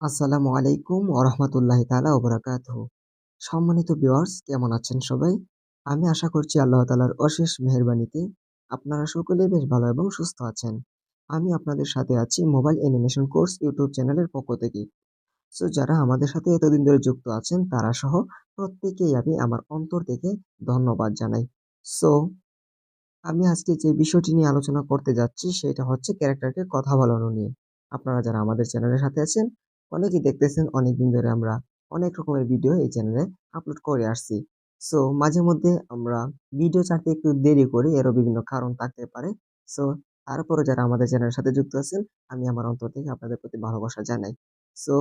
আসসালামু আলাইকুম ওরহমতুল্লাহি তাআলা ওবারাকাতুহু। সম্মানিত ভিউয়ার্স, কেমন আছেন সবাই? আমি আশা করছি আল্লাহ তালার অশেষ মেহেরবানিতে আপনারা সকলেই বেশ ভালো এবং সুস্থ আছেন। আমি আপনাদের সাথে আছি মোবাইল অ্যানিমেশন কোর্স ইউটিউব চ্যানেলের পক্ষ থেকে। সো, যারা আমাদের সাথে এতদিন ধরে যুক্ত আছেন, তারা সহ প্রত্যেকেই আমি আমার অন্তর থেকে ধন্যবাদ জানাই। সো, আমি আজকে যে বিষয়টি নিয়ে আলোচনা করতে যাচ্ছি, সেটা হচ্ছে ক্যারেক্টারকে কথা বলানো নিয়ে। আপনারা যারা আমাদের চ্যানেলের সাথে আছেন অনেকেই দেখতেছেন অনেকদিন ধরে আমরা অনেক রকমের ভিডিও এই চ্যানেলে আপলোড করে আসছি। সো মাঝে মধ্যে আমরা ভিডিও ছাড়তে একটু দেরি করি, এরও বিভিন্ন কারণ থাকতে পারে। সো তারপরও যারা আমাদের চ্যানেলের সাথে যুক্ত আছেন, আমি আমার অন্তর থেকে আপনাদের প্রতি ভালোবাসা জানাই। সো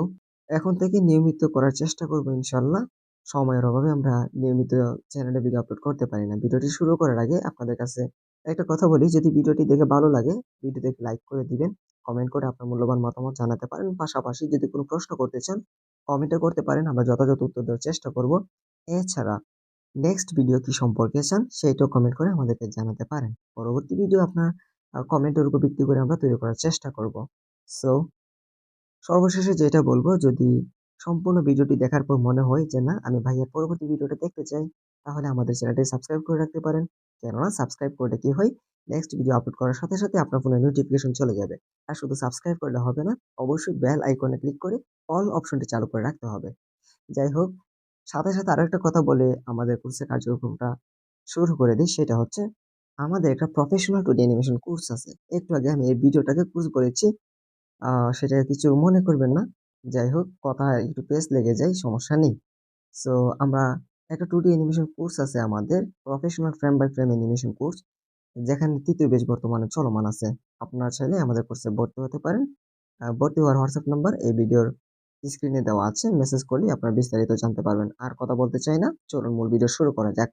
এখন থেকে নিয়মিত করার চেষ্টা করব ইনশাল্লাহ সময়ের অভাবে আমরা নিয়মিত চ্যানেলে ভিডিও আপলোড করতে পারি না। ভিডিওটি শুরু করার আগে আপনাদের কাছে একটা কথা বলি, যদি ভিডিওটি দেখে ভালো লাগে ভিডিওতে লাইক করে দিবেন। কমেন্ট করে আপনার মূল্যবান মতামত জানাতে পারেন। পাশাপাশি যদি কোনো প্রশ্ন করতে চান কমেন্টে করতে পারেন। আমরা যথাযথ উত্তর দেওয়ার চেষ্টা করব। এছাড়া নেক্সট ভিডিও কি সম্পর্কে চান, সেইটাও কমেন্ট করে আমাদেরকে জানাতে পারেন। পরবর্তী ভিডিও আপনার কমেন্টের উপর ভিত্তি করে আমরা তৈরি করার চেষ্টা করব। সো সর্বশেষে যেটা বলব, যদি সম্পূর্ণ ভিডিওটি দেখার পর মনে হয় যে না, আমি ভাইয়ার পরবর্তী ভিডিওটা দেখতে চাই, তাহলে আমাদের চ্যানেলটি সাবস্ক্রাইব করে রাখতে পারেন। কেননা সাবস্ক্রাইব করলে কি হয় নেক্সট ভিডিও আপলোড করার সাথে, সাথে আপনার ফোনে নোটিফিকেশন চলে যাবে। আর শুধু সাবস্ক্রাইব করলে হবে না, অবশ্যই বেল আইকনে ক্লিক করে অল অপশনটি চালু করে রাখতে হবে। যাই হোক, সাথে, সাথে আরও একটা কথা বলে আমাদের কোর্সের কার্যক্রমটা শুরু করে দিই সেটা হচ্ছে আমাদের একটা প্রফেশনাল 2D অ্যানিমেশন কোর্স আছে। একটু আগে আমি এই ভিডিওটাকে কোর্স। আ সেটা কিছু মনে করবেন না। যাই হোক কথায় একটু পেস লেগে যায় সমস্যা নেই। সো আমরা একটা 2D অ্যানিমেশন কোর্স আছে আমাদের professional frame by frame animation course. যেখানে ৩য় বেশ বর্তমানে চলমান আছে। আপনারা চাইলে আমাদের কোর্সে ভর্তি হতে পারেন। ভর্তি হওয়ার হোয়াটসঅ্যাপ নাম্বার এই ভিডিওর স্ক্রিনে দেওয়া আছে। মেসেজ করলেই আপনারা বিস্তারিত জানতে পারবেন। আর কথা বলতে চাই না। চলুন মূল ভিডিও শুরু করা যাক।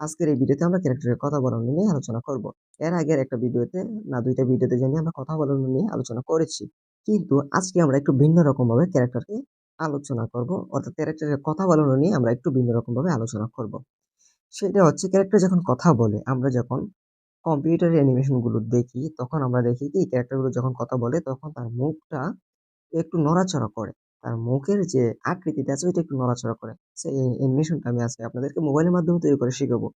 আজকের এই ভিডিওতে আমরা ক্যারেক্টারের কথা বলানো নিয়ে আলোচনা করব। এর আগের একটা ভিডিওতে না, দুইটা ভিডিওতে জানি আমরা কথা বলানো নিয়ে আলোচনা করেছি। কিন্তু আজকে আমরা একটু ভিন্ন রকমভাবে ক্যারেক্টারকে আলোচনা করব। অর্থাৎ ক্যারেক্টারের কথা বলানো নিয়ে আমরা একটু ভিন্ন রকমভাবে আলোচনা করব। সেটা হচ্ছে ক্যারেক্টার যখন কথা বলে, আমরা যখন কম্পিউটারের অ্যানিমেশনগুলো দেখি, তখন আমরা দেখি কি ক্যারেক্টারগুলো যখন কথা বলে, তখন তার মুখটা একটু নড়াচড়া করে। তার মুখের যে আকৃতিটা আছে, ওইটা একটু নড়াচড়া করে। সেই অ্যানিমেশনটা আমি আজকে আপনাদেরকে মোবাইলের মাধ্যমে তৈরি করে শিখাবো।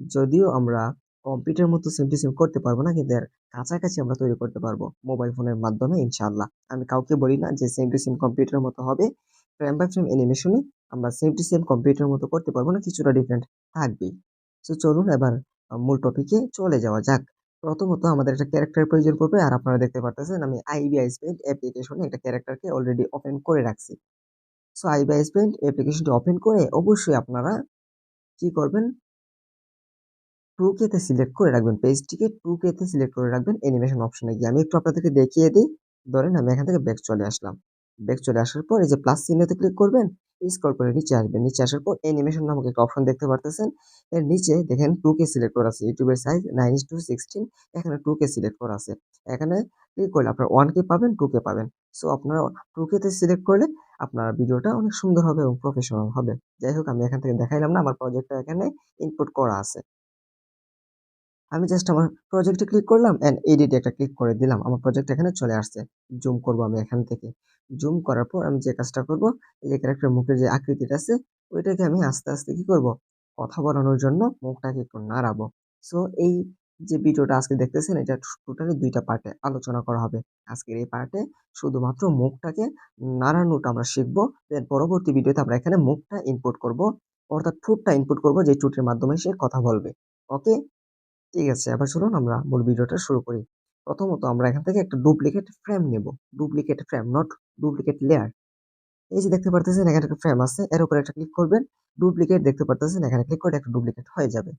যদিও আমরা কম্পিউটার মতো সেম টু সেম করতে পারব না, কিন্তু এর কাছাকাছি আমরা তৈরি করতে পারব মোবাইল ফোনের মাধ্যমে, ইনশাআল্লাহ। আমি কাউকে বলি না যে সেম টু সেম কম্পিউটারের মতো হবে। ফ্রেম বাই ফ্রেম অ্যানিমেশনে আমরা সেম টু সেম কম্পিউটারের মতো করতে পারব না, কিছুটা ডিফারেন্ট থাকবেই। সো চলুন এবার মূল টপিকে চলে যাওয়া যাক। প্রথমত আমাদের একটা ক্যারেক্টার প্রয়োজন পড়বে আর আপনারা দেখতে পারতেছেন আমি আইবিআইস পেইন্ট অ্যাপ্লিকেশনে একটা ক্যারেক্টারকে অলরেডি ওপেন করে রাখছি। সো আইবিআইস পেইন্ট অ্যাপ্লিকেশনটি ওপেন করে অবশ্যই আপনারা কি করবেন 2K তে সিলেক্ট করে রাখবেন। পেজটিকে 2K তে সিলেক্ট করে রাখবেন অ্যানিমেশন অপশনে গিয়ে। আমি একটু আপনাদেরকে দেখিয়ে দিই ধরেন আমি এখান থেকে ব্যাক চলে আসলাম। ব্যাক চলে আসার পর এই যে প্লাস চিহ্নতে ক্লিক করবেন, স্ক্রল করে নিচে আসবেন। নিচে আসার পর অ্যানিমেশন নামক একটা অপশন দেখতে পারতেছেন। এর নিচে দেখেন টু কে সিলেক্ট করা আছে। ইউটিউবের সাইজ 9:16 এখানে টু কে সিলেক্ট করা আছে। এখানে ক্লিক করলে আপনারা 1K পাবেন, টু কে পাবেন। সো আপনারা টু কেতে সিলেক্ট করলে আপনার ভিডিওটা অনেক সুন্দর হবে এবং প্রফেশনাল হবে। যাই হোক আমি এখান থেকে দেখাইলাম না আমার প্রজেক্টটা এখানে ইনপুট করা আছে। আমি জাস্ট আমার প্রজেক্টে ক্লিক করলাম অ্যান্ড এডিটে একটা ক্লিক করে দিলাম। আমার প্রজেক্ট এখানে চলে আসছে। জুম করব আমি এখান থেকে। জুম করার পর আমি যে কাজটা করব, এই যে ক্যারেক্টারের মুখের যে আকৃতিটা আছে, ওইটাকে আমি আস্তে, আস্তে কি করব? কথা বলানোর জন্য মুখটাকে একটু নাড়াবো। সো এই যে ভিডিওটা আজকে দেখতেছেন এটা টোটালি ২ টা পার্টে আলোচনা করা হবে। আজকের এই পার্টে শুধুমাত্র মুখটাকে নাড়ানোটা আমরা শিখব। দেন পরবর্তী ভিডিওতে আমরা এখানে মুখটা ইনপুট করব। অর্থাৎ ঠোঁটটা ইনপুট করব যে ঠোঁটের মাধ্যমে সে কথা বলবে। ওকে? ঠিক আছে, এবার চলুন আমরা মূল ভিডিওটা শুরু করি। প্রথমত আমরা এখান থেকে একটা ডুপ্লিকেট ফ্রেম নেব। Duplicate frame not duplicate layer. এই যে দেখতে পারতেছেন, এখানে একটা ফ্রেম আছে। এর উপরে একটা ক্লিক করবেন। ডুপ্লিকেট দেখতে পারতেছেন, এখানে ক্লিক করে একটা ডুপ্লিকেট হয়ে যাবে।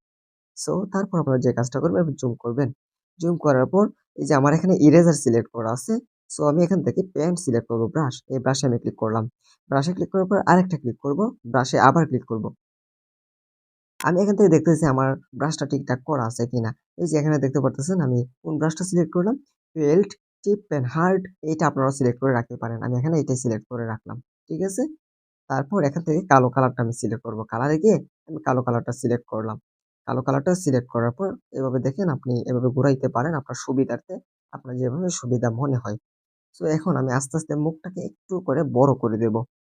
সো তারপর আপনারা যে কাজটা করবেন আপনি জুম করবেন। জুম করার পর, এই যে আমার এখানে ইরেজার সিলেক্ট করা আছে। সো আমি এখান থেকে পেইন্ট সিলেক্ট করব ব্রাশ। এই ব্রাশে আমি ক্লিক করলাম। ব্রাশে ক্লিক করার পর আরেকটা ক্লিক করব। ব্রাশে আবার ক্লিক করব। আমি এখান থেকে দেখতেছি আমার ব্রাশটা ঠিকঠাক করা আছে কিনা। এই যে এখানে দেখতে পারতেছেন আমি কোন ব্রাশটা সিলেক্ট করলাম? ফেল্ট, টিপ পেন, হার্ড এইটা আপনারা সিলেক্ট করে রাখতে পারেন। আমি এখানে এটাই সিলেক্ট করে রাখলাম। ঠিক আছে? তারপর এখান থেকে কালো কালারটা আমি সিলেক্ট করব। কালারে গিয়ে আমি কালো কালারটা সিলেক্ট করলাম। কালো কালারটা সিলেক্ট করার পর এভাবে দেখেন আপনি এভাবে ঘুরাইতে পারেন আপনার সুবিধার্থে। আপনার যেভাবে সুবিধা মনে হয়। সো এখন আমি আস্তে, আস্তে মুখটাকে একটু করে বড় করে দেব।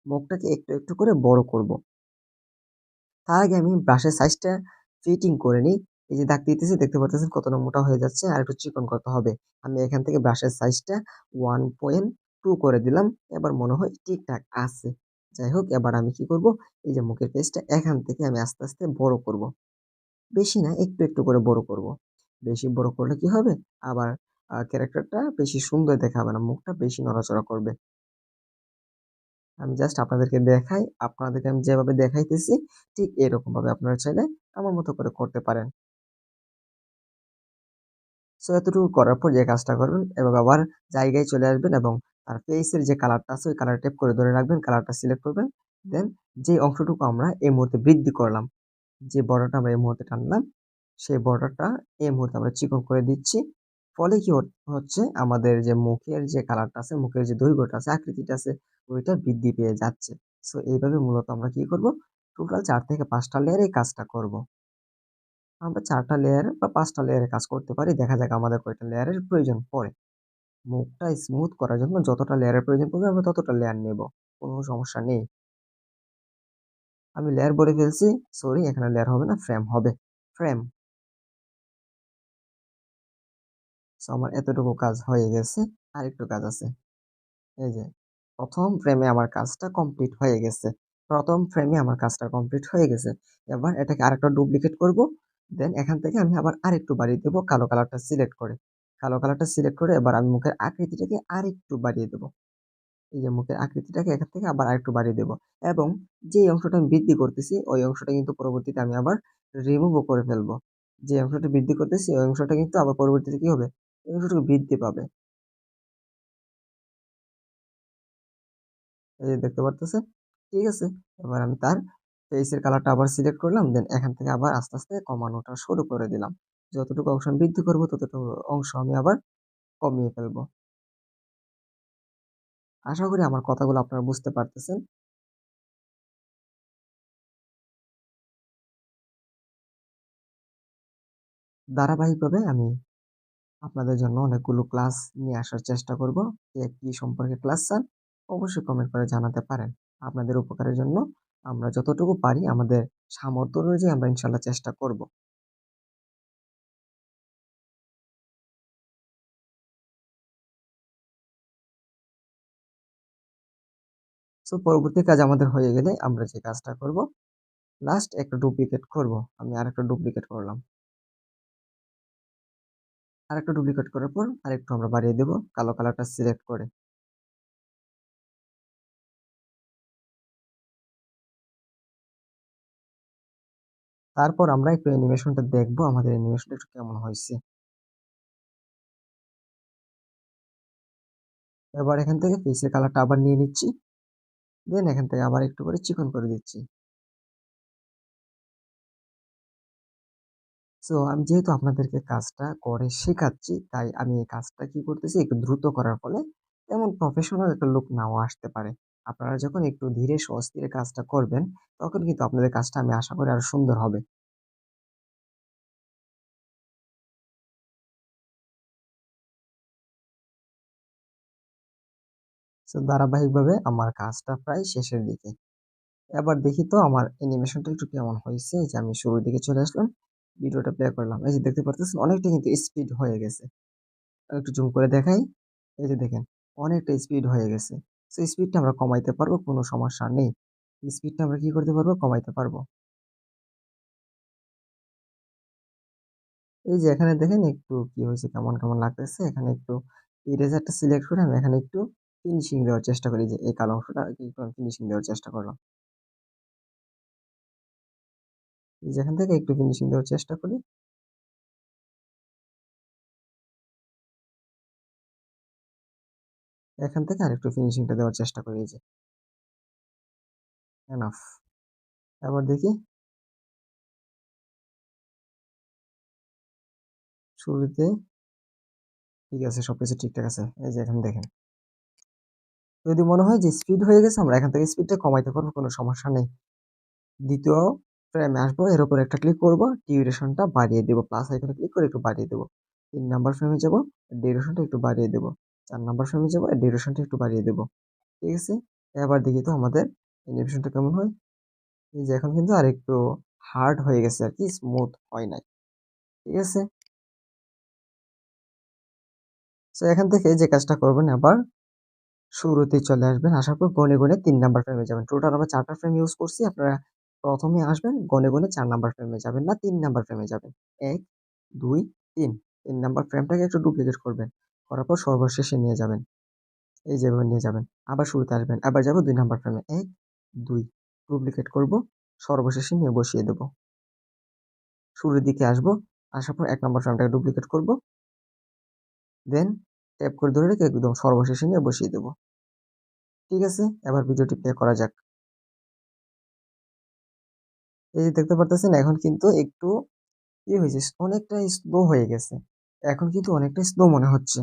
মুখটাকে একটু, একটু করে বড় করব। তার আগে আমি ব্রাশের সাইজটা ফিটিং করে নিই। এই যে দাগ দিতেছি দেখতে পারতেছেন কতটা মোটা হয়ে যাচ্ছে আর একটু চিকন করতে হবে। আমি এখান থেকে ব্রাশের সাইজটা 1.2 করে দিলাম। এবার মনে হয় ঠিকঠাক আছে। যাই হোক এবার আমি কি করব এই যে মুখের পেজটা এখান থেকে আমি আস্তে, আস্তে বড় করব। বেশি না একটু, একটু করে বড় করব। বেশি বড় করলে কি হবে আবার ক্যারেক্টারটা বেশি সুন্দর দেখাবে না। মুখটা বেশি নড়াচড়া করবে। আমি জাস্ট আপনাদেরকে দেখাই, আপনাদেরকে আমি যেভাবে দেখাইতেছি ঠিক এরকমভাবে আপনারা চাইলে আমার মতো করে করতে পারেন। সো এতটুকু করার পর যে কাজটা করবেন এভাবে আবার জায়গায় চলে আসবেন এবং তার ফেসের যে কালারটা আছে ওই কালার টেপ করে ধরে রাখবেন, কালারটা সিলেক্ট করবেন। দেন যে অংশটুকু আমরা এই মুহূর্তে বৃদ্ধি করলাম, যে বর্ডারটা আমরা এই মুহূর্তে টানলাম, সেই বর্ডারটা এই মুহূর্তে আমরা চিকন করে দিচ্ছি। ফলে কি হচ্ছে আমাদের যে মুখের যে কালারটা আছে, মুখের যে দৈর্ঘ্যটা আছে, আকৃতিটা আছে ওইটা বৃদ্ধি পেয়ে যাচ্ছে। সো এইভাবে মূলত আমরা কি করব টোটাল চার থেকে ৫ টা লেয়ারে কাজটা করব। আমরা ৪ টা লেয়ার বা পাঁচটা লেয়ারে কাজ করতে পারি। দেখা যাক আমাদের কয়টা লেয়ারের প্রয়োজন পড়ে। মুখটা স্মুথ করার জন্য যতটা লেয়ারের প্রয়োজন পড়বে আমরা ততটা লেয়ার নেব। কোনো সমস্যা নেই। আমি লেয়ার বলে ফেলছি। সরি এখানে লেয়ার হবে না, ফ্রেম হবে। ফ্রেম। সো আমার এতটুকু কাজ হয়ে গেছে। আরেকটু কাজ আছে। এই যে ১ম ফ্রেমে আমার কাজটা কমপ্লিট হয়ে গেছে। প্রথম ফ্রেমে আমার কাজটা কমপ্লিট হয়ে গেছে। এবার এটাকে আরেকটা ডুপ্লিকেট করব। দেন এখান থেকে আমি আবার আরেকটু বাড়িয়ে দেবো কালো কালারটা সিলেক্ট করে। কালো কালারটা সিলেক্ট করে এবার আমি মুখের আকৃতিটাকে আরেকটু বাড়িয়ে দেবো এই যে মুখের আকৃতিটাকে এখান থেকে আবার আরেকটু বাড়িয়ে দেবো এবং যে অংশটা আমি বৃদ্ধি করতেছি, ওই অংশটা কিন্তু পরবর্তীতে আমি আবার রিমুভও করে ফেলব যে অংশটা বৃদ্ধি করতেছি, ওই অংশটা কিন্তু আবার পরবর্তীতে কি হবে? এই অংশটুকু বৃদ্ধি পাবে। এই যে দেখতে পারতেছেন? ঠিক আছে? এবার আমি তার ফেইসের কালারটা আবার সিলেক্ট করলাম। দেন এখান থেকে আবার আস্তে, আস্তে কমানোটা শুরু করে দিলাম। যতটুকু অংশ আমি বৃদ্ধি করব ততটুকু অংশ আমি আবার কমিয়ে ফেলব। আশা করি আমার কথাগুলো আপনারা বুঝতে পারতেছেন। ধারাবাহিকভাবে আমি আপনাদের জন্য অনেকগুলো ক্লাস নিয়ে আসার চেষ্টা করব। কে কি সম্পর্কে ক্লাস চান অবশ্যই কমেন্ট করে জানাতে পারেন। আপনাদের উপকারের জন্য আমরা যতটুকু পারি আমাদের সামর্থ্য অনুযায়ী আমরা ইনশাল্লাহ চেষ্টা করব। সো পরবর্তী কাজ আমাদের হয়ে গেলে আমরা যে কাজটা করব লাস্ট একটা ডুপ্লিকেট করব। আমি আরেকটা ডুপ্লিকেট করলাম। আরেকটা ডুপ্লিকেট করার পর আরেকটু আমরা বাড়িয়ে দেব, কালো কালারটা সিলেক্ট করে। তারপর আমরা একটু অ্যানিমেশনটা দেখব আমাদের অ্যানিমেশনটা একটু কেমন হয়েছে। এবার এখান থেকে ফেসের কালারটা আবার নিয়ে নিচ্ছি। দেন এখান থেকে আবার একটু করে চিকন করে দিচ্ছি। সো আমি যেহেতু আপনাদেরকে কাজটা করে শেখাচ্ছি, তাই আমি এই কাজটা কি করতেছি একটু দ্রুত করার ফলে তেমন প্রফেশনাল একটা লুক নাও আসতে পারে। আপনারা যখন একটু ধীরে স্বস্তিরে কাজটা করবেন, তখন কিন্তু আপনাদের কাজটা আমি আশা করি আরও সুন্দর হবে। সো ধারাবাহিকভাবে আমার কাজটা প্রায় শেষের দিকে। এবার দেখি তো আমার অ্যানিমেশনটা একটু কেমন হয়েছে। যে আমি শুরুর দিকে চলে আসলাম। ভিডিওটা প্লে করলাম। এই যে দেখতে পারতেছেন অনেকটা কিন্তু স্পিড হয়ে গেছে। একটু জুম করে দেখাই। এই যে দেখেন অনেকটা স্পিড হয়ে গেছে। সো স্পিডটা আমরা কমাইতে পারব, কোনো সমস্যা নেই। স্পিডটা আমরা কি করতে পারব? কমাইতে পারব। এই যে এখানে দেখেন একটু কি হয়েছে কেমন, কেমন লাগতেছে। এখানে একটু ইরেজারটা সিলেক্ট করে আমি এখানে একটু ফিনিশিং দেওয়ার চেষ্টা করি যে এই কালো অংশটা একটু ফিনিশিং দেওয়ার চেষ্টা করলাম। এই যে এখান থেকে একটু ফিনিশিং দেওয়ার চেষ্টা করি। এখান থেকে আরেকটু ফিনিশিংটা দেওয়ার চেষ্টা করি যে। এনাফ। এবার দেখি। শুরুতে ঠিক আছে সবকিছু ঠিকঠাক আছে। এই যে এখন দেখেন। যদি মনে হয় যে স্পিড হয়ে গেছে আমরা এখান থেকে স্পিডটা কমাইতে পারব কোনো সমস্যা নেই। দ্বিতীয় ফ্রেমে আসব এর উপর একটা ক্লিক করব, ডিউরেশনটা বাড়িয়ে দেবো প্লাস আইকনে ক্লিক করে একটু বাড়িয়ে দেবো তিন নাম্বার ফ্রেমে যাব, ডিউরেশনটা একটু বাড়িয়ে দেব। চার নাম্বার ফ্রেমে যাব ডিউরেশনটা একটু বাড়িয়ে দেবো। ঠিক আছে? এবার দেখি তো আমাদের অ্যানিমেশনটা কেমন হয়? এই যে এখন কিন্তু আর একটু হার্ড হয়ে গেছে আর কি স্মুথ হয় নাই। ঠিক আছে? তো এখান থেকে যে কাজটা করবেন আবার শুরুতে চলে আসবেন। আসার পর গনে গনে তিন নাম্বার ফ্রেমে যাবেন। টোটাল আমরা চারটা ফ্রেম ইউজ করছি, আপনারা প্রথমে আসবেন, গনে গনে চার নাম্বার ফ্রেমে যাবেন না, তিন নাম্বার ফ্রেমে যাবেন। এক, দুই, তিন। তিন নাম্বার ফ্রেমটাকে একটু ডুপ্লিকেট করবেন। করার পর সর্বশেষে নিয়ে যাবেন। এই যেভাবে নিয়ে যাবেন। আবার শুরুতে আসবেন। আবার যাব দুই নাম্বার ফ্রেমে এক, দুই। ডুপ্লিকেট করব। সর্বশেষে নিয়ে বসিয়ে দেব। শুরুর দিকে আসব। আসার পর এক নম্বর ফ্রেমটাকে ডুপ্লিকেট করব। দেন ট্যাপ করে ধরে রেখে একদম সর্বশেষে নিয়ে বসিয়ে দেব। ঠিক আছে? এবার ভিডিওটি প্লে করা যাক। এই যে দেখতে পারতেছেন, এখন কিন্তু একটু কি হয়েছে অনেকটা স্লো হয়ে গেছে। এখন কিন্তু অনেকটা স্লো মনে হচ্ছে।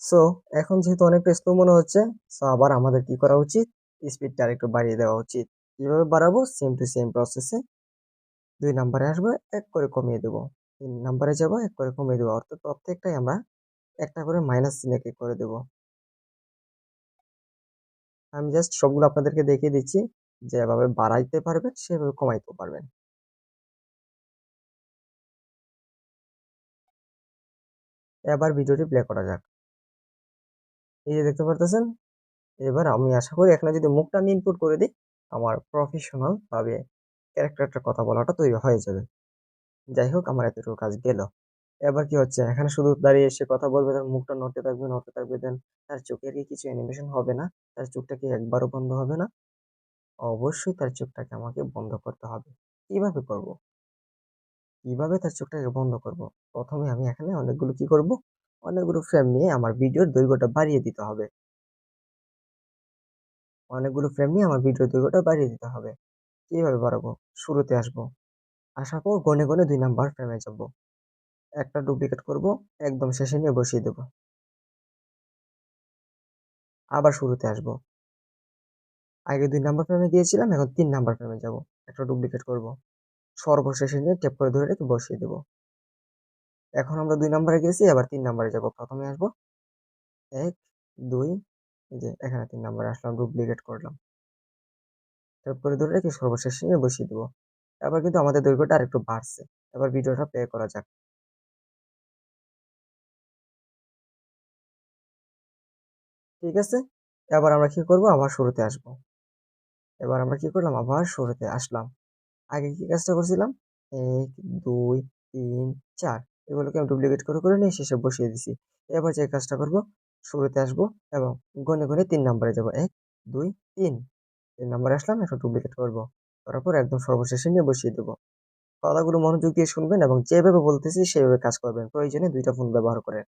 সো এখন যেহেতু অনেকটা স্লো মনে হচ্ছে সো আবার আমাদের কি করা উচিত? স্পিডটা আরেকটু বাড়িয়ে দেওয়া উচিত। কীভাবে বাড়াবো? সেম টু সেম প্রসেসে দুই নাম্বারে আসব, এক করে কমিয়ে দেবো। তিন নাম্বারে যাব, এক করে কমিয়ে দেবো। অর্থাৎ প্রত্যেকটাই আমরা একটা করে মাইনাস চিহ্নকে করে দেবো। আমি জাস্ট সবগুলো আপনাদেরকে দেখিয়ে দিচ্ছি। যেভাবে বাড়াইতে পারবেন, সেভাবে কমাইতে পারবেন। এবার ভিডিওটি প্লে করা যাক। এই যে দেখতে পারতেছেন, এবার আমি আশা করি এখানে যদি মুখটা আমি ইনপুট করে দিই, আমার প্রফেশনাল ভাবে ক্যারেক্টারটা কথা বলাটা তৈরি হয়ে যাবে। যাই হোক, আমার এতটুকু কাজ গেল। এবার কি হচ্ছে? এখানে শুধু দাঁড়িয়ে এসে কথা বলবে, তার মুখটা নড়তে থাকবে নড়তে থাকবে দেন তার চোখের কি কিছু অ্যানিমেশন হবে না? তার চোখটা কি একবারও বন্ধ হবে না? অবশ্যই তার চোখটাকে আমাকে বন্ধ করতে হবে। কীভাবে করব? কীভাবে তার চোখটাকে বন্ধ করব? প্রথমে আমি এখানে অনেকগুলো কি করব? অনেকগুলো ফ্রেম নিয়ে আমার ভিডিওর দৈর্ঘ্যটা বাড়িয়ে দিতে হবে। অনেকগুলো ফ্রেম নিয়ে আমার ভিডিওর দৈর্ঘ্যটা বাড়িয়ে দিতে হবে। কীভাবে বাড়াবো? শুরুতে আসব। আসার পর গনে গনে দুই নাম্বার ফ্রেমে যাব। একটা ডুপ্লিকেট করব, একদম শেষে নিয়ে বসিয়ে দেব। আবার শুরুতে আসব। আগে দুই নাম্বার ফ্রেমে গিয়েছিলাম, এখন তিন নাম্বার ফ্রেমে যাব। একটা ডুপ্লিকেট করব। সর্বশেষে নিয়ে টেপ করে ধরে রেখে বসিয়ে দেব। এখন আমরা দুই নাম্বারে গেছি আবার তিন নাম্বারে যাব। প্রথমে আসব। এক, দুই, এই যে এখানে তিন নাম্বারে আসলাম ডুপ্লিকেট করলাম। টেপ করে ধরে রেখে সর্বশেষে নিয়ে বসিয়ে দেব। এবার কিন্তু আমাদের দৈর্ঘ্যটা আরেকটু বাড়ছে। এবার ভিডিওটা প্লে করা যাক। ঠিক আছে? এবার আমরা কি করব? আবার শুরুতে আসব। এবার আমরা কি করলাম? আবার শুরুতে আসলাম। আগে কি কাজটা করছিলাম? এক, দুই, তিন, চার। এগুলোকে আমি ডুপ্লিকেট করে করে নিয়ে শেষে বসিয়ে দিছি। এবার যে কাজটা করব, শুরুতে আসব এবং গনে গনে তিন নম্বরে যাব। এক, দুই, তিন। তিন নম্বরে আসলাম, এখন ডুপ্লিকেট করব। করার পর একদম সর্বশেষে নিয়ে বসিয়ে দেবো। কথাগুলো মনোযোগ দিয়ে শুনবেন এবং যেভাবে বলতেছি সেভাবে কাজ করবেন। প্রয়োজনে দুইটা ফোন ব্যবহার করেন।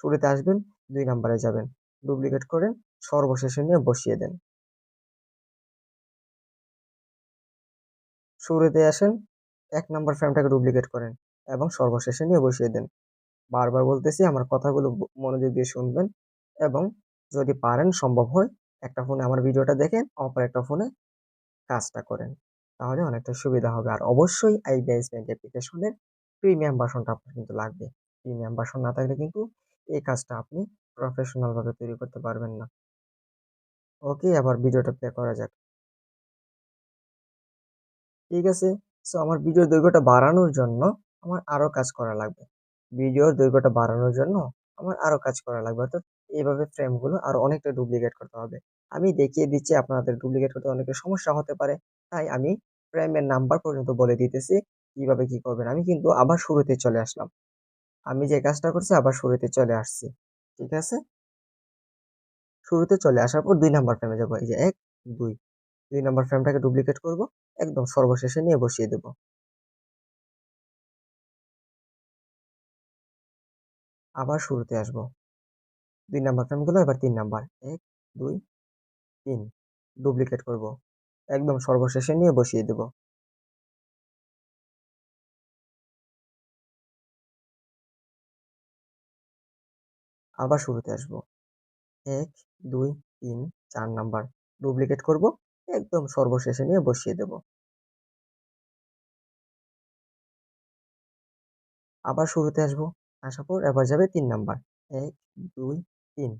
শুরুতে আসবেন, দুই নাম্বারে যাবেন। ডুপ্লিকেট করেন, সর্বশেষে নিয়ে বসিয়ে দেন। শুরুতে আসেন, এক নাম্বার ফ্রেমটাকে ডুপ্লিকেট করেন এবং সর্বশেষে নিয়ে বসিয়ে দেন। বারবার বলতেছি, আমার কথাগুলো মনোযোগ দিয়ে শুনবেন এবং যদি পারেন, সম্ভব হয়, একটা ফোনে আমার ভিডিওটা দেখেন, অপর একটা ফোনে কাজটা করেন, তাহলে অনেকটা সুবিধা হবে। আর অবশ্যই আইবিআইএস ব্যাংক অ্যাপ্লিকেশনের প্রিমিয়াম বাসনটা আপনার কিন্তু লাগবে। প্রিমিয়াম বাসন না থাকলে কিন্তু এই কাজটা আপনি প্রফেশনাল ভাবে তৈরি করতে পারবেন না। ওকে আবার ভিডিওটা প্লে করা যাক। ঠিক আছে? সো আমার ভিডিওর দৈর্ঘ্যটা বাড়ানোর জন্য আমার আরও কাজ করা লাগবে। ভিডিওর দৈর্ঘ্যটা বাড়ানোর জন্য আমার আরও কাজ করা লাগবে। অর্থাৎ এইভাবে ফ্রেমগুলো আরও অনেকটা ডুপ্লিকেট করতে হবে। আমি দেখিয়ে দিচ্ছি আপনাদের ডুপ্লিকেট করতে অনেকের সমস্যা হতে পারে। তাই আমি ফ্রেমের নাম্বার পর্যন্ত বলে দিতেছি, কীভাবে কি করবেন। আমি কিন্তু আবার শুরুতে চলে আসলাম। আমি যে কাজটা করছি, আবার শুরুতে চলে আসছি। ঠিক আছে? শুরুতে চলে আসার পর দুই নাম্বার ফ্রেমে যাব। এই যে এক, দুই। দুই নাম্বার ফ্রেমটাকে ডুপ্লিকেট করব, একদম সর্বশেষে নিয়ে বসিয়ে দেব। আবার শুরুতে আসব। দুই নাম্বার ফ্রেমগুলো এবার তিন নাম্বার। এক, দুই, তিন। ডুপ্লিকেট করব। একদম সর্বশেষে নিয়ে বসিয়ে দেব। আবার শুরুতে আসব। এক, দুই, তিন, চার নাম্বার। ডুপ্লিকেট করব। একদম সর্বশেষে নিয়ে বসিয়ে দেব। আবার শুরুতে আসব। আসার পর এবার যাবে তিন নাম্বার। এক, দুই, তিন।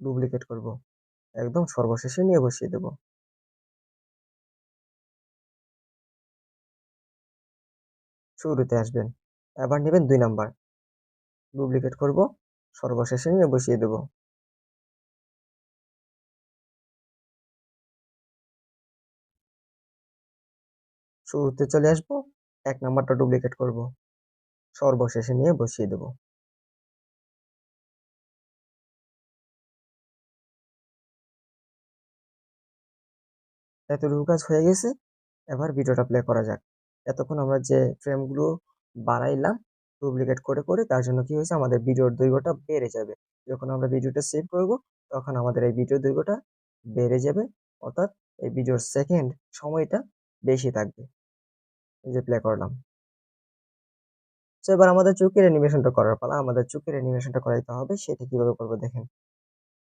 ডুপ্লিকেট করব। একদম সর্বশেষে নিয়ে বসিয়ে দেব। শুরুতে আসবেন। এবার নেবেন দুই নাম্বার। ডুপ্লিকেট করব। সর্বশেষে নিয়ে বসিয়ে দেব। শুরুতে চলে আসব। এক নাম্বারটা ডুপ্লিকেট করব। সর্বশেষে নিয়ে বসিয়ে দেব। এতটুকু কাজ হয়ে গেছে, এবার ভিডিওটা প্লে করা যাক। এতক্ষণ আমরা যে ফ্রেমগুলো বাড়াইলাম ডুপ্লিকেট করে করে, তার জন্য কি হয়েছে? আমাদের ভিডিওর দৈর্ঘ্যটা বেড়ে যাবে। যখন আমরা ভিডিওটা সেভ করব, তখন আমাদের এই ভিডিওর দৈর্ঘ্যটা বেড়ে যাবে, অর্থাৎ এই ভিডিওর সেকেন্ড সময়টা বেশি থাকবে। এই যে প্লে করলাম। তো এবার আমাদের চোখের অ্যানিমেশনটা করার পালা। আমাদের চোখের অ্যানিমেশনটা করাইতে হবে, সেটা কীভাবে করব দেখেন।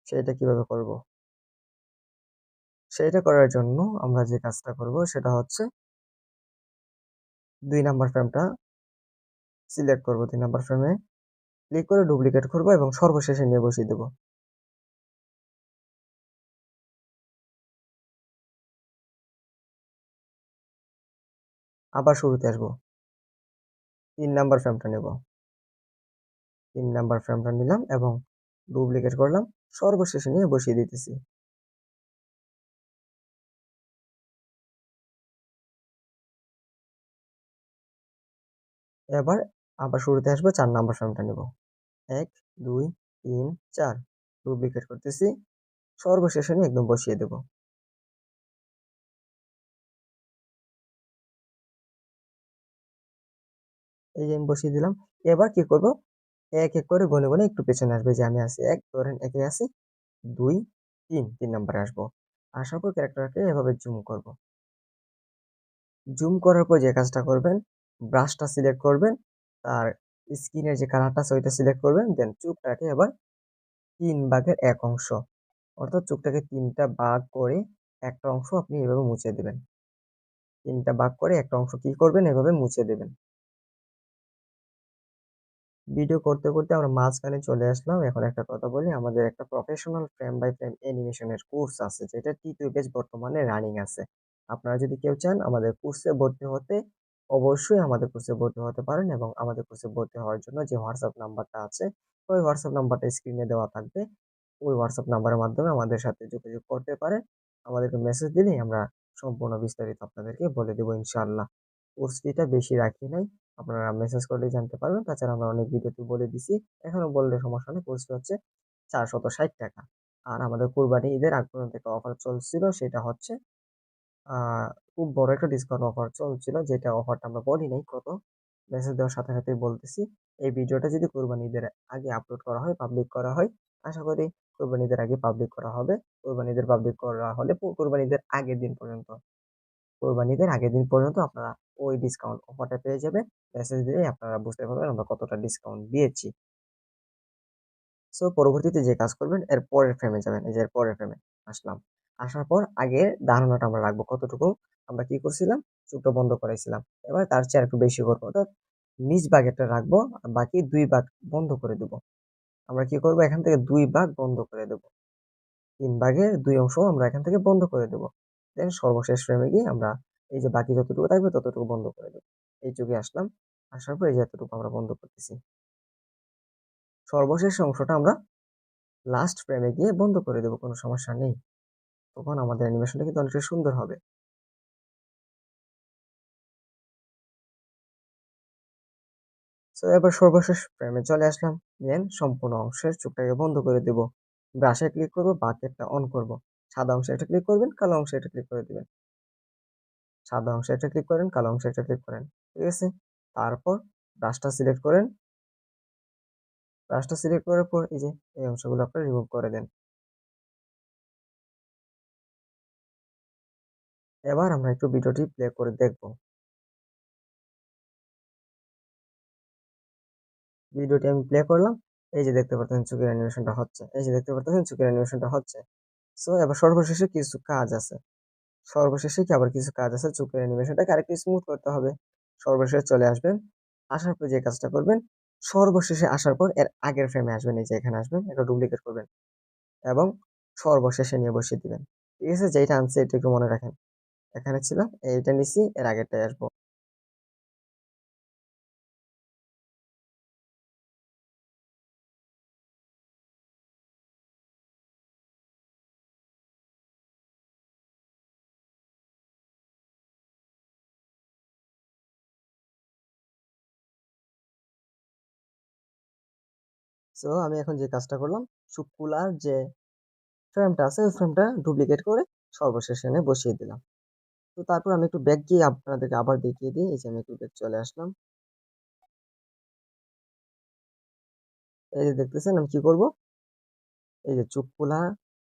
সেটা কীভাবে করব? সেটা করার জন্য আমরা যে কাজটা করব সেটা হচ্ছে দুই নাম্বার ফ্রেমটা সিলেক্ট করব। দুই নাম্বার ফ্রেমে ক্লিক করে ডুপ্লিকেট করব এবং সর্বশেষে নিয়ে বসিয়ে দেব। আবার শুরুতে আসব। তিন নাম্বার ফ্রেমটা নেব। তিন নাম্বার ফ্রেমটা নিলাম এবং ডুপ্লিকেট করলাম। সর্বশেষে নিয়ে বসিয়ে দিতেছি। এবার আবার শুরুতে আসব চার নাম্বার ফ্রেমটা নেব। এক, দুই, তিন, চার। ডুপ্লিকেট করতেছি। সর্বশেষে নিয়ে একদম বসিয়ে দেব। এই যে আমি বসিয়ে দিলাম। এবার কি করব? এক এক করে গনে গনে একটু পেছনে আসবে যে আমি আছি এক, ধরেন একে আছি দুই, তিন তিন নাম্বারে আসব। আসার পর ক্যারেক্টারকে এভাবে জুম করব। জুম করার পর যে কাজটা করবেন ব্রাশটা সিলেক্ট করবেন, তার স্কিনের যে কালারটা আছে ওইটা সিলেক্ট করবেন দেন চুপটাকে এবার তিন ভাগের এক অংশ, অর্থাৎ চুপটাকে তিনটা ভাগ করে একটা অংশ আপনি এভাবে মুছে দেবেন। তিনটা ভাগ করে একটা অংশ কি করবেন? এভাবে মুছে দেবেন। ভিডিও করতে করতে আমরা মাঝখানে চলে আসলাম। এখন একটা কথা বলি, আমাদের একটা প্রফেশনাল ফ্রেম বাই ফ্রেম অ্যানিমেশনের কোর্স আছে, যেটা টি টু বেজ বর্তমানে রানিং আছে। আপনারা যদি কেউ চান, আমাদের কোর্সে ভর্তি হতে অবশ্যই আমাদের কোর্সে ভর্তি হতে পারেন এবং আমাদের কোর্সে ভর্তি হওয়ার জন্য যে হোয়াটসঅ্যাপ নাম্বারটা আছে, ওই হোয়াটসঅ্যাপ নাম্বারটা স্ক্রিনে দেওয়া থাকবে। ওই হোয়াটসঅ্যাপ নাম্বারের মাধ্যমে আমাদের সাথে যোগাযোগ করতে পারেন। আমাদেরকে মেসেজ দিলেই আমরা সম্পূর্ণ বিস্তারিত আপনাদেরকে বলে দেবো, ইনশাআল্লাহ। কোর্স ফিটা বেশি রাখি নাই। আপনারা মেসেজ করলেই জানতে পারবেন। তাছাড়া আমরা অনেক ভিডিওতে বলে দিছি। এখনও বললে সমস্যা নেই কোর্স হচ্ছে চারশত ষাট টাকা। আর আমাদের কোরবানি ঈদের আগ পর্যন্ত একটা অফার চলছিল, সেটা হচ্ছে খুব বড় একটা ডিসকাউন্ট অফার চলছিল, যেটা অফারটা আমরা বলি নাই, কত? মেসেজ দেওয়ার সাথে সাথে বলতেছি। এই ভিডিওটা যদি কোরবানি ঈদের আগে আপলোড করা হয় পাবলিক করা হয়, আশা করি কোরবানি ঈদের আগে পাবলিক করা হবে। কোরবানি ঈদের পাবলিক করা হলে কোরবানি ঈদের আগের দিন পর্যন্ত কোরবানি ঈদের আগের দিন পর্যন্ত আপনারা ওই ডিসকাউন্ট অফারটা পেয়ে যাবেন। মেসেজ দিয়ে আপনারা বুঝতে পারবেন আমরা কতটা ডিসকাউন্ট দিয়েছি। সো পরবর্তীতে যে কাজ করবেন, এর পরের ফ্রেমে যাবেন, এই যে এর পরের ফ্রেমে আসলাম। আসার পর আগে ধারণাটা আমরা রাখব কতটুকু? আমরা কি করছিলাম? চোখটা বন্ধ করাইছিলাম। এবার তার চেয়ে একটু বেশি করব। অর্থাৎ নিচ ভাগেরটা রাখব আর বাকি দুই ভাগ বন্ধ করে দেব। আমরা কি করব? এখান থেকে দুই ভাগ বন্ধ করে দেব। তিন ভাগের দুই অংশ আমরা এখান থেকে বন্ধ করে দেব। দেন সর্বশেষ ফ্রেমে গিয়ে আমরা এই যে বাকি যতটুকু থাকবে ততটুকু বন্ধ করে দেবো। এই যুগে আসলাম, আসার পর এই যে এতটুকু আমরা বন্ধ করতেছি। সর্বশেষ অংশটা আমরা লাস্ট ফ্রেমে গিয়ে বন্ধ করে দেবো, কোনো সমস্যা নেই। তখন আমাদের অ্যানিমেশনটা কিন্তু অনেকটা সুন্দর হবে। সো এবার সর্বশেষ ফ্রেমে চলে আসলাম। দেন সম্পূর্ণ অংশের চোখটাকে বন্ধ করে দেব। ব্রাশে ক্লিক করব বাকেটটা অন করব। সাদা অংশে এটা ক্লিক করবেন, কালো অংশে এটা ক্লিক করে দেবেন। সাদা অংশে এটা ক্লিক করেন, কালো অংশে এটা ক্লিক করেন, ঠিক আছে? তারপর ব্রাশটা সিলেক্ট করেন। ব্রাশটা সিলেক্ট করার পর এই যে, এই অংশগুলো আপনারা রিমুভ করে দেন। এবার আমরা একটু ভিডিওটি প্লে করে দেখব। ভিডিওটি আমি প্লে করলাম, এই যে দেখতে পাচ্ছেন চোখের অ্যানিমেশনটা হচ্ছে, এই যে দেখতে পাচ্ছেন চোখের অ্যানিমেশনটা হচ্ছে। সো এবার সর্বশেষে কিছু কাজ আছে। সর্বশেষে কি আবার কিছু কাজ আছে? চোখের অ্যানিমেশনটাকে আরেকটু স্মুথ করতে হবে। সর্বশেষে চলে আসবেন। আসার পর যে কাজটা করবেন, সর্বশেষে আসার পর এর আগের ফ্রেমে আসবেন, এই যে এখানে আসবেন, এটা ডুপ্লিকেট করবেন এবং সর্বশেষে নিয়ে বসিয়ে দিবেন। ঠিক আছে? যেটা আনছে এটা একটু মনে রাখেন। এখানে ছিল, এইটা নিছি, এর আগেরটাই আসব। সো আমি এখন যে কাজটা করলাম সুকুলার যে ফ্রেমটা আছে, ওই ফ্রেমটা ডুপ্লিকেট করে সর্বশেষ এনে বসিয়ে দিলাম। তো তারপর আমি একটু ব্যাক গিয়ে আপনাদেরকে আবার দেখিয়ে দিই, এই যে আমি একটু ব্যাক চলে আসলাম। এই যে দেখতেছেন, আমি কি করব? এই যে চুপকুলা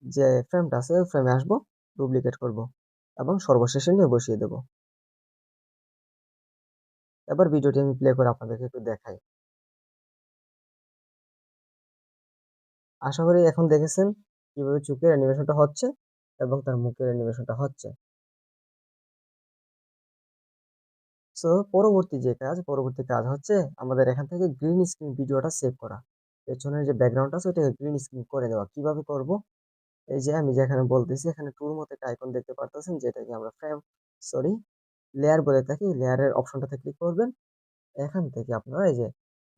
যে ফ্রেমটা আছে, ওই ফ্রেমে আসব ডুপ্লিকেট করব এবং সর্বশেষে নিয়ে বসিয়ে দেব। এবার ভিডিওটি আমি প্লে করে আপনাদেরকে একটু দেখাই। আশা করি এখন দেখেছেন কীভাবে চোখের অ্যানিমেশনটা হচ্ছে এবং তার মুখের অ্যানিমেশনটা হচ্ছে। সো পরবর্তী যে কাজ, পরবর্তী কাজ হচ্ছে আমাদের এখান থেকে গ্রিন স্ক্রিন ভিডিওটা সেভ করা। পেছনের যে ব্যাকগ্রাউন্ড আছে ওটাকে গ্রিন স্ক্রিন করে দেওয়া। কীভাবে করব? এই যে আমি যেখানে বলতেছি, এখানে টুর মতো একটা আইকন দেখতে পারতেছেন, যেটাকে আমরা ফ্রেম সরি লেয়ার বলে থাকি। লেয়ারের অপশনটাতে ক্লিক করবেন। এখান থেকে আপনারা এই যে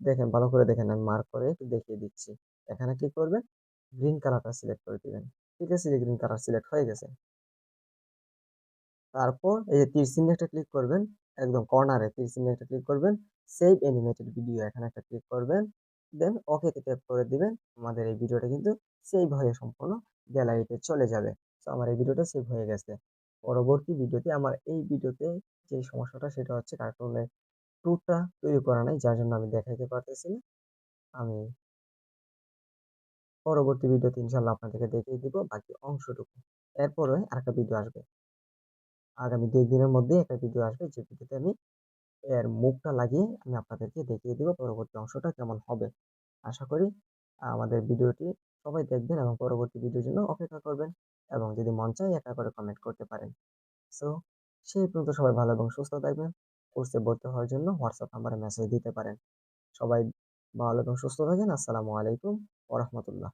দেখেন, ভালো করে দেখেন, আমি মার্ক করে একটু দেখিয়ে দিচ্ছি। এখানে ক্লিক করবেন? গ্রিন কালারটা সিলেক্ট করে দিবেন। ঠিক আছে, যে গ্রিন কালার সিলেক্ট হয়ে গেছে। তারপর এই যে তীর চিহ্নে একটা ক্লিক করবেন, একদম কর্নারে তীর চিহ্নে একটা ক্লিক করবেন সেভ অ্যানিমেটেড ভিডিও এখানে একটা ক্লিক করবেন দেন ওকেতে ট্যাপ করে দিবেন, আমাদের এই ভিডিওটা কিন্তু সেভ হয়ে সম্পূর্ণ গ্যালারিতে চলে যাবে। তো আমার এই ভিডিওটা সেভ হয়ে গেছে। পরবর্তী ভিডিওতে আমার এই ভিডিওতে যে সমস্যাটা, সেটা হচ্ছে কার্টুনের ট্যুরটা তৈরি করা নাই, যার জন্য আমি দেখাইতে পারতেছি না। আমি পরবর্তী ভিডিওতে ইনশাল্লাহ আপনাদেরকে দেখিয়ে দিব বাকি অংশটুকু। এরপরে আরেকটা ভিডিও আসবে। আগামী দুই দিনের মধ্যে একটা ভিডিও আসবে, যে ভিডিওতে আমি এর মুখটা লাগিয়ে আমি আপনাদেরকে দেখিয়ে দিব পরবর্তী অংশটা কেমন হবে। আশা করি আমাদের ভিডিওটি সবাই দেখবেন এবং পরবর্তী ভিডিওর জন্য অপেক্ষা করবেন এবং যদি মন চায় একা করে কমেন্ট করতে পারেন। সো সেই পর্যন্ত সবাই ভালো এবং সুস্থ থাকবেন। কোর্সে ভর্তি হওয়ার জন্য হোয়াটসঅ্যাপ নাম্বারে মেসেজ দিতে পারেন। সবাই ভালো এবং সুস্থ থাকেন। আসসালামু আলাইকুম। ওরহমতুল্লাহ